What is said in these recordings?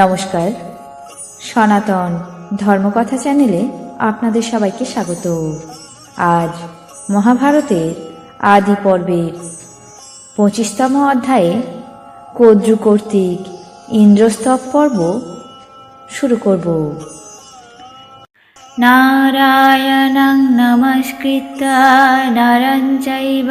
নমস্কার। সনাতন ধর্মকথা চ্যানেলে আপনাদের সবাইকে স্বাগত। আজ মহাভারতের আদি পর্বের পঁচিশতম অধ্যায়ে কদ্রু কর্তৃক ইন্দ্রস্তব পর্ব শুরু করব। নারায়ণং নমস্কৃত্য নরং চৈব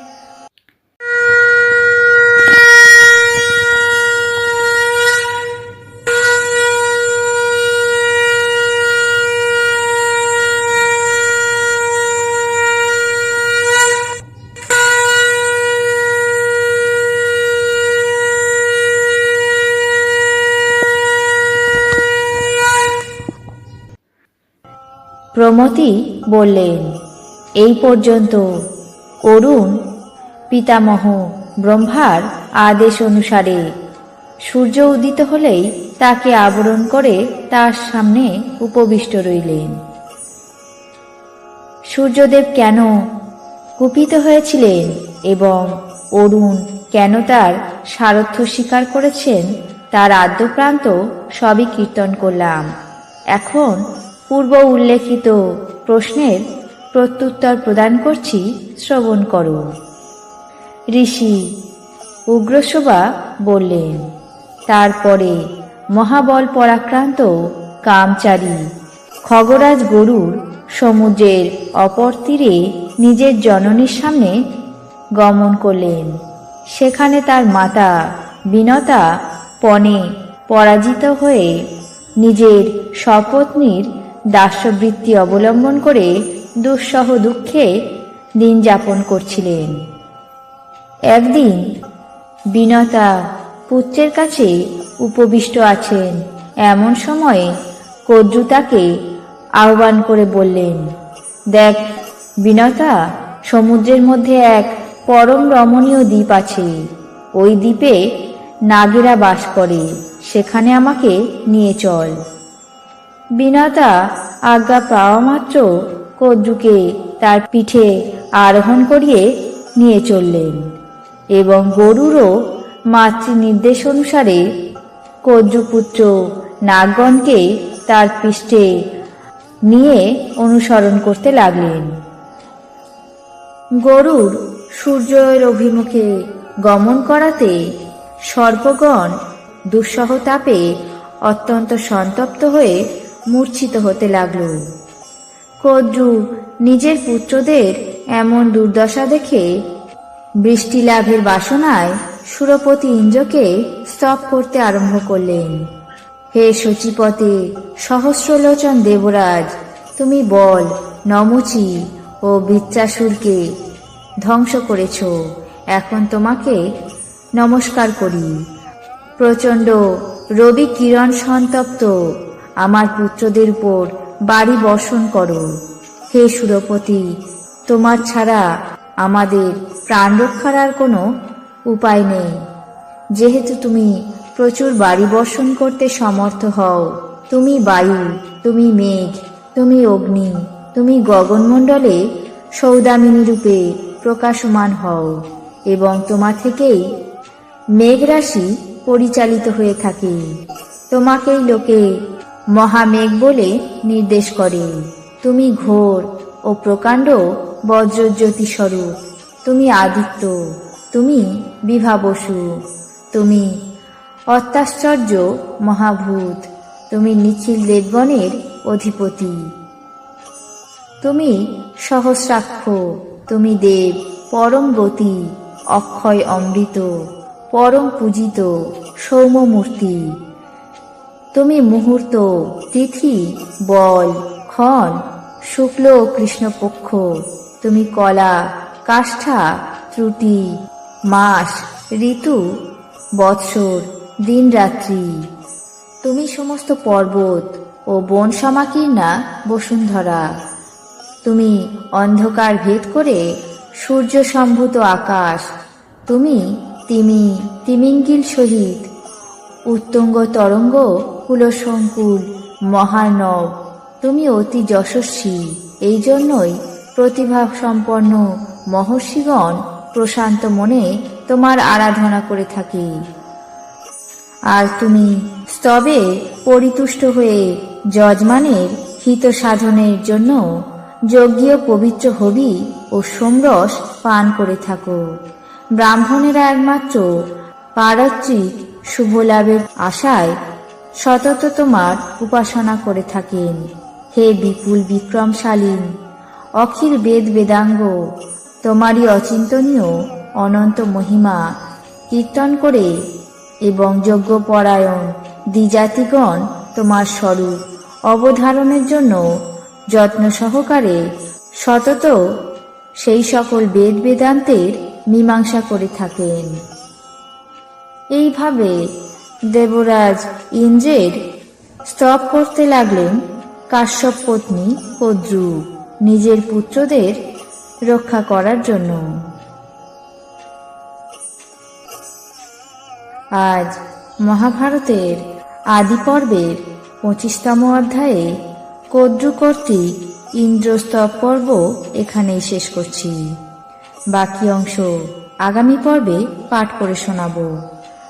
প্রমতি বললেন, এই পর্যন্ত অরুণ পিতামহ ব্রহ্মার আদেশ অনুসারে সূর্য উদিত হলেই তাকে আবরণ করে তার সামনে উপবিষ্ট রইলেন। সূর্যদেব কেন কুপিত হয়েছিলেন এবং অরুণ কেন তার সারথ্য স্বীকার করেছেন, তার আদ্যপ্রান্ত সবই কীর্তন করলাম। এখন পূর্ব উল্লেখিত প্রশ্নের প্রত্যুত্তর প্রদান করছি, শ্রবণ করো। ঋষি উগ্রশোভা বললেন, তারপরে মহাবল পরাক্রান্ত কামচারী খগরাজ গরুর সমুদ্রের অপর তীরে নিজের জননীর সামনে গমন করলেন। সেখানে তার মাতা বিনতা পণে পরাজিত হয়ে নিজের স্বপত্নীর দাস্যবৃত্তি অবলম্বন করে দুঃসহ দুঃখে দিন যাপন করছিলেন। একদিন বিনতা পুত্রের কাছে উপবিষ্ট আছেন। এমন সময়ে কদ্রু তাকে আহ্বান করে বললেন, দেখ বিনতা, সমুদ্রের মধ্যে এক পরম রমণীয় দ্বীপ আছে। ওই দ্বীপে নাগেরা বাস করে। সেখানে আমাকে নিয়ে চল। বিনতা আজ্ঞা পাওয়া মাত্র কদ্রুকে তার পিঠে আরোহণ করিয়ে নিয়ে চললেন এবং গরুরও মাতৃ নির্দেশ অনুসারে কদ্রুপুত্র নাগগণকে তার পৃষ্ঠে নিয়ে অনুসরণ করতে লাগলেন। গরুর সূর্যের অভিমুখে গমন করাতে সর্পগণ দুঃসহ তাপে অত্যন্ত সন্তপ্ত হয়ে মূর্ছিত হতে লাগল। কদ্রু নিজের পুত্রদের এমন দুর্দশা দেখে বৃষ্টি লাভের বাসনায় সুরপতি ইন্দ্রকে স্তব করতে আরম্ভ করলেন। হে সচিপতে, সহস্রলোচন দেবরাজ, তুমি বল, নমচি ও বিচ্চাসুরকে ধ্বংস করেছ। এখন তোমাকে নমস্কার করি। প্রচণ্ড রবি কিরণ সন্তপ্ত আমার পুত্রদের উপর বাড়ি বর্ষণ করো। হে সুরপতি, তোমার ছাড়া আমাদের প্রাণ রক্ষার আর কোনো উপায় নেই। যেহেতু তুমি প্রচুর বাড়ি বর্ষণ করতে সমর্থ হও, তুমি বায়ু, তুমি মেঘ, তুমি অগ্নি, তুমি গগনমণ্ডলে সৌদামিনী রূপে প্রকাশমান হও এবং তোমার থেকেই মেঘরাশি পরিচালিত হয়ে থাকে। তোমাকেই লোকে মহামেঘ বলে নির্দেশ করেন তুমি ঘোর ও প্রকাণ্ড বজ্রজ্যোতি স্বরূপ তুমি আদিত্য, তুমি বিভাবসু। তুমি অত্যাশ্চর্য মহাভূত। তুমি নিখিল দেবগণের অধিপতি। তুমি সহস্রাক্ষ। তুমি দেব, পরম গতি, অক্ষয় অমৃত, পরম পূজিত, সৌম্যমূর্তি। তুমি মুহূর্ত, তিথি, বল, ক্ষণ, শুক্ল কৃষ্ণপক্ষ, তুমি কলা, কাষ্ঠা, ত্রুটি, মাস, ঋতু, বৎসর দিন রাত্রি তুমি সমস্ত পর্বত ও বন সমাকীর্ণা বসুন্ধরা। তুমি অন্ধকার ভেদ করে সূর্য সম্ভূত আকাশ। তুমি তিমি, তিমিঙ্গিল সহিত উত্তঙ্গ তরঙ্গ কুলসংকুল, মহানব। তুমি অতি যশস্বী। এই জন্যই প্রতিভা সম্পন্ন মহর্ষিগণ প্রশান্ত মনে তোমার আরাধনা করে থাকে। আর তুমি স্তবে পরিতুষ্ট হয়ে যজমানের হিত সাধনের জন্য যজ্ঞীয় পবিত্র হবি ও সোমরস পান করে থাকো। ব্রাহ্মণেরা একমাত্র পারত্রিক শুভ লাভের আশায় সতত তোমার উপাসনা করে থাকেন। হে বিপুল বিক্রমশালীন, অখিল বেদ বেদাঙ্গ, তোমারই অচিন্তনীয় অনন্ত মহিমা, কীর্তন করে এবং যজ্ঞপরায়ণ দ্বিজাতিগণ তোমার স্বরূপ অবধারণের জন্য যত্ন সহকারে সতত সেই সকল বেদ বেদান্তের মীমাংসা করে থাকেন। এইভাবে দেবরাজ ইন্দ্রের স্তব করতে লাগলেন কাশ্যপ পত্নী কদ্রু, নিজের পুত্রদের রক্ষা করার জন্য। আজ মহাভারতের আদি পর্বের পঁচিশতম অধ্যায়ে কদ্রু কর্তৃক ইন্দ্রস্তব পর্ব এখানেই শেষ করছি। বাকি অংশ আগামী পর্বে পাঠ করে শোনাবো।